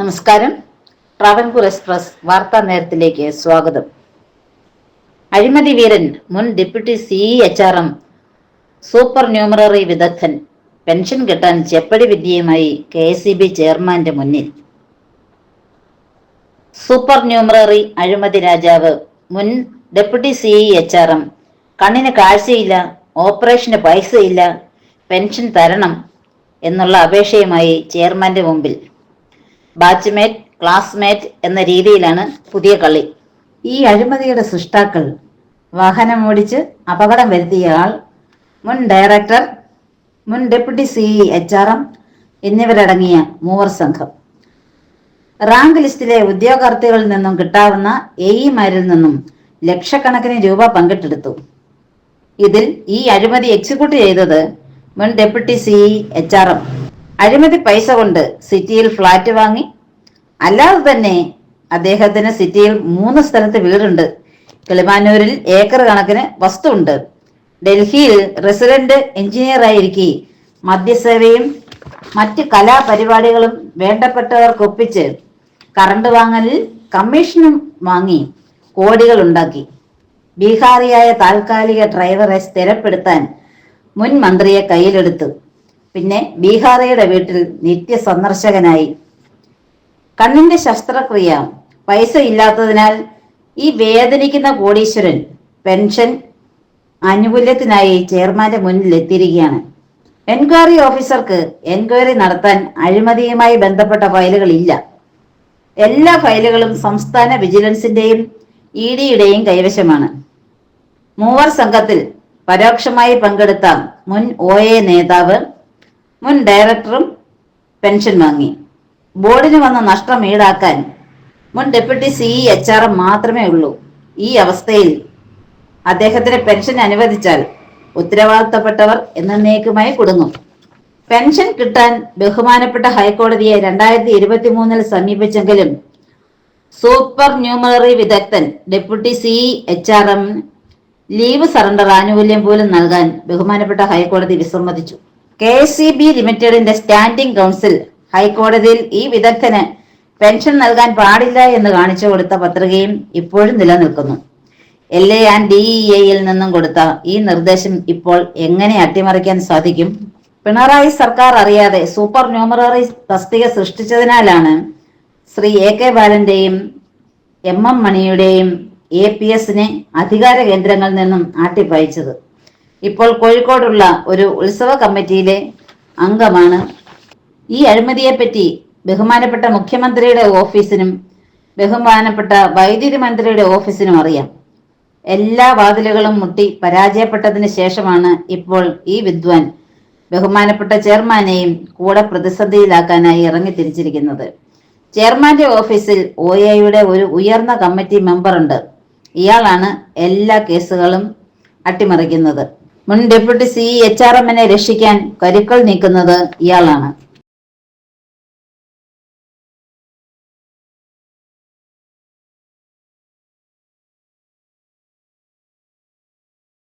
നമസ്കാരം. ട്രാവൻകൂർ എക്സ്പ്രസ് വാർത്താ നേരത്തിലേക്ക് സ്വാഗതം. അഴിമതി വീരൻ മുൻ deputy CE H R M supernumerary വിദഗ്ധൻ പെൻഷൻ കിട്ടാൻ ചെപ്പടി വിദ്യയുമായി കെ എസ് സി ബി ചെയർമാന്റെ മുന്നിൽ. സൂപ്പർ ന്യൂമററി അഴിമതി രാജാവ് മുൻ deputy CE H R M കണ്ണിന് കാഴ്ചയില്ല ഓപ്പറേഷന് പൈസയില്ല പെൻഷൻ തരണം എന്നുള്ള അപേക്ഷയുമായി ചെയർമാന്റെ മുമ്പിൽ. ബാച്ച്മേറ്റ് ക്ലാസ്മേറ്റ് എന്ന രീതിയിലാണ് പുതിയ കളി ഈ അഴിമതിയുടെ സൃഷ്ടാക്കൾ വാഹനം ഓടിച്ച് അപകടം വരുത്തിയ ആൾ മുൻ ഡയറക്ടർ മുൻ deputy CE H R M എന്നിവരടങ്ങിയ മൂവർ സംഘം. റാങ്ക് ലിസ്റ്റിലെ ഉദ്യോഗാർത്ഥികളിൽ നിന്നും കിട്ടാവുന്ന എഇമാരിൽ നിന്നും ലക്ഷക്കണക്കിന് രൂപ പങ്കിട്ടെടുത്തു. ഇതിൽ ഈ അഴിമതി എക്സിക്യൂട്ട് ചെയ്തത് മുൻ deputy CE H R M. അഴിമതി പൈസ കൊണ്ട് സിറ്റിയിൽ ഫ്ലാറ്റ് വാങ്ങി. അല്ലാതെ തന്നെ അദ്ദേഹത്തിന് സിറ്റിയിൽ മൂന്ന് സ്ഥലത്ത് വീടുണ്ട്. കിളിമാനൂരിൽ ഏക്കർ കണക്കിന് വസ്തു ഉണ്ട് ഡൽഹിയിൽ റെസിഡന്റ് എഞ്ചിനീയർ ആയിരിക്കെ. മദ്യസേവയും മറ്റ് കലാപരിപാടികളും വേണ്ടപ്പെട്ടവർക്കൊപ്പിച്ച് കറണ്ട് വാങ്ങലിൽ കമ്മീഷനും വാങ്ങി കോടികൾ ഉണ്ടാക്കി ബീഹാറിയായ താൽക്കാലിക ഡ്രൈവറെ സ്ഥിരപ്പെടുത്താൻ മുൻ മന്ത്രിയെ കയ്യിലെടുത്തു. പിന്നെ ബീഹാറയുടെ വീട്ടിൽ നിത്യ സന്ദർശകനായി കണ്ണിന്റെ ശസ്ത്രക്രിയ പൈസ ഇല്ലാത്തതിനാൽ ഈ വേദനിക്കുന്ന കോടീശ്വരൻ പെൻഷൻ ആനുകൂല്യത്തിനായി ചെയർമാന്റെ മുന്നിൽ എത്തിയിരിക്കുകയാണ്. എൻക്വയറി ഓഫീസർക്ക് എൻക്വയറി നടത്താൻ അഴിമതിയുമായി ബന്ധപ്പെട്ട ഫയലുകൾ ഇല്ല. എല്ലാ ഫയലുകളും സംസ്ഥാന വിജിലൻസിന്റെയും ഇ ഡിയുടെയും കൈവശമാണ്. മൂവർ സംഘത്തിൽ പരോക്ഷമായി പങ്കെടുത്ത മുൻ ഒ എ നേതാവ് മുൻ ഡയറക്ടറും പെൻഷൻ വാങ്ങി. ബോർഡിന് വന്ന നഷ്ടം ഈടാക്കാൻ മുൻ ഡെപ്യൂട്ടി സിഇ എച്ച് ആർ മാത്രമേ ഉള്ളൂ. ഈ അവസ്ഥയിൽ അദ്ദേഹത്തിന് പെൻഷൻ അനുവദിച്ചാൽ ഉത്തരവാദിത്തപ്പെട്ടവർ എന്നേക്കുമായി കുടുങ്ങും. പെൻഷൻ കിട്ടാൻ ബഹുമാനപ്പെട്ട ഹൈക്കോടതിയെ രണ്ടായിരത്തി ഇരുപത്തി മൂന്നിൽ സമീപിച്ചെങ്കിലും സൂപ്പർ ന്യൂമറി വിദഗ്ധൻ deputy CE H R M leave surrender ആനുകൂല്യം പോലും നൽകാൻ ബഹുമാനപ്പെട്ട ഹൈക്കോടതി വിസമ്മതിച്ചു. കെ സി ബി ലിമിറ്റഡിന്റെ സ്റ്റാൻഡിംഗ് കൗൺസിൽ ഹൈക്കോടതിയിൽ ഈ വിദഗ്ധന് പെൻഷൻ നൽകാൻ പാടില്ല എന്ന് കാണിച്ചു കൊടുത്ത പത്രികയും ഇപ്പോഴും നിലനിൽക്കുന്നു. L A and D E എയിൽ നിന്നും കൊടുത്ത ഈ നിർദ്ദേശം ഇപ്പോൾ എങ്ങനെ അട്ടിമറിക്കാൻ സാധിക്കും? പിണറായി സർക്കാർ അറിയാതെ സൂപ്പർ ന്യൂമററി തസ്തിക സൃഷ്ടിച്ചതിനാലാണ് ശ്രീ എ കെ ബാലന്റെയും എം എം മണിയുടെയും എ പി എസിനെ അധികാര കേന്ദ്രങ്ങളിൽ നിന്നും ആട്ടിപ്പായിച്ചത്. ഇപ്പോൾ കോഴിക്കോടുള്ള ഒരു ഉത്സവ കമ്മിറ്റിയിലെ അംഗമാണ്. ഈ അഴിമതിയെപ്പറ്റി ബഹുമാനപ്പെട്ട മുഖ്യമന്ത്രിയുടെ ഓഫീസിനും ബഹുമാനപ്പെട്ട വൈദ്യുതി മന്ത്രിയുടെ ഓഫീസിനും അറിയാം. എല്ലാ വാതിലുകളും മുട്ടി പരാജയപ്പെട്ടതിന് ശേഷമാണ് ഇപ്പോൾ ഈ വിദ്വാൻ ബഹുമാനപ്പെട്ട ചെയർമാനെയും കൂടെ പ്രതിസന്ധിയിലാക്കാനായി ഇറങ്ങി തിരിച്ചിരിക്കുന്നത്. ചെയർമാന്റെ ഓഫീസിൽ ഒ എയുടെ ഒരു ഉയർന്ന കമ്മിറ്റി മെമ്പറുണ്ട്. ഇയാളാണ് എല്ലാ കേസുകളും അട്ടിമറിക്കുന്നത്. മുൻ ഡെപ്യൂട്ടി സി എച്ച് ആർ എമ്മിനെ രക്ഷിക്കാൻ കരുക്കൾ നീക്കുന്നത് ഇയാളാണ്